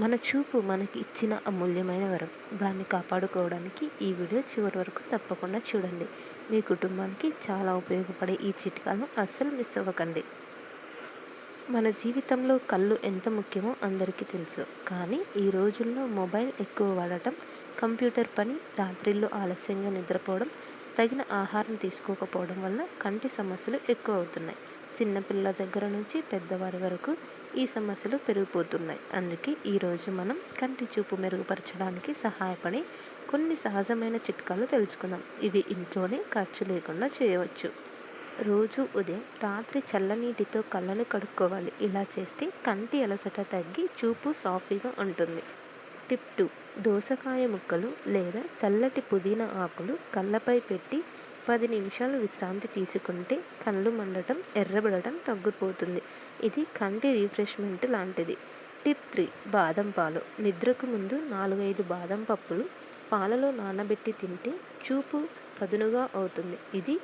మన చూపు మనకి ఇచ్చిన అమూల్యమైన వరం. దాన్ని కాపాడుకోవడానికి ఈ వీడియో చివరి వరకు తప్పకుండా చూడండి. మీ కుటుంబానికి చాలా ఉపయోగపడే ఈ చిట్కాలను అస్సలు మిస్ అవ్వకండి. మన జీవితంలో కళ్ళు ఎంత ముఖ్యమో అందరికీ తెలుసు. కానీ ఈ రోజుల్లో మొబైల్ ఎక్కువ వాడటం కంప్యూటర్ పని రాత్రిళ్ళు ఆలస్యంగా నిద్రపోవడం తగిన ఆహారం తీసుకోకపోవడం వల్ల కంటి సమస్యలు ఎక్కువ అవుతున్నాయి. చిన్నపిల్లల దగ్గర నుంచి పెద్దవారి వరకు ఈ సమస్యలు పెరిగిపోతున్నాయి. అందుకే ఈరోజు మనం కంటి చూపు మెరుగుపరచడానికి సహాయపడే కొన్ని సహజమైన చిట్కాలు తెలుసుకుందాం. ఇవి ఇంట్లోనే ఖర్చు లేకుండా చేయవచ్చు. రోజు ఉదయం రాత్రి చల్లనీటితో కళ్ళను కడుక్కోవాలి. ఇలా చేస్తే కంటి అలసట తగ్గి చూపు సాఫీగా ఉంటుంది. టిప్ టూ దోసకాయ ముక్కలు లేదా చల్లటి పుదీనా ఆకులు కళ్ళపై పెట్టి పది నిమిషాలు విశ్రాంతి తీసుకుంటే కళ్ళు మండటం ఎర్రబడటం తగ్గిపోతుంది. ఇది కంటి రిఫ్రెష్మెంట్ లాంటిది. టిప్ త్రీ బాదం పాలు. నిద్రకు ముందు నాలుగైదు బాదం పప్పులు పాలలో నానబెట్టి తింటే చూపు పదునుగా అవుతుంది. ఇది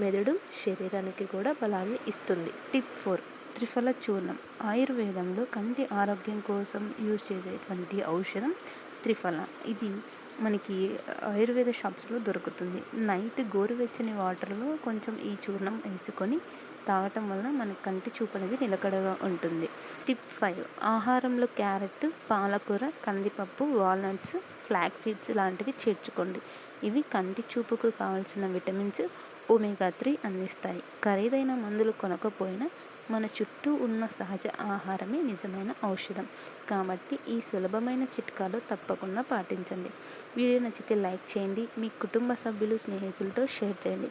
మెదడు శరీరానికి కూడా బలాన్ని ఇస్తుంది. టిప్ ఫోర్ త్రిఫల చూర్ణం. ఆయుర్వేదంలో కంటి ఆరోగ్యం కోసం యూజ్ చేసేటువంటి ఔషధం త్రిఫల. ఇది మనకి ఆయుర్వేద షాప్స్లో దొరుకుతుంది. నైట్ గోరువెచ్చని వాటర్లో కొంచెం ఈ చూర్ణం వేసుకొని తాగటం వలన మన కంటి చూపు అనేది నిలకడగా ఉంటుంది. టిప్ ఫైవ్ ఆహారంలో క్యారెట్ పాలకూర కందిపప్పు వాల్నట్స్ ఫ్లాక్ సీడ్స్ లాంటివి చేర్చుకోండి. ఇవి కంటి చూపుకు కావాల్సిన విటమిన్స్ ఒమేగా త్రీ అందిస్తాయి. ఖరీదైన మందులు కొనకపోయినా మన చుట్టూ ఉన్న సహజ ఆహారమే నిజమైన ఔషధం. కాబట్టి ఈ సులభమైన చిట్కాలు తప్పకుండా పాటించండి. వీడియో నచ్చితే లైక్ చేయండి. మీ కుటుంబ సభ్యులు స్నేహితులతో షేర్ చేయండి.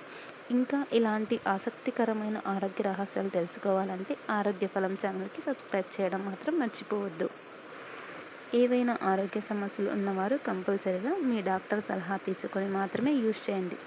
ఇంకా ఇలాంటి ఆసక్తికరమైన ఆరోగ్య రహస్యాలు తెలుసుకోవాలంటే ఆరోగ్య ఫలం ఛానల్కి సబ్స్క్రైబ్ చేయడం మాత్రం మర్చిపోవద్దు. ఏవైనా ఆరోగ్య సమస్యలు ఉన్నవారు కంపల్సరీగా మీ డాక్టర్ సలహా తీసుకొని మాత్రమే యూజ్ చేయండి.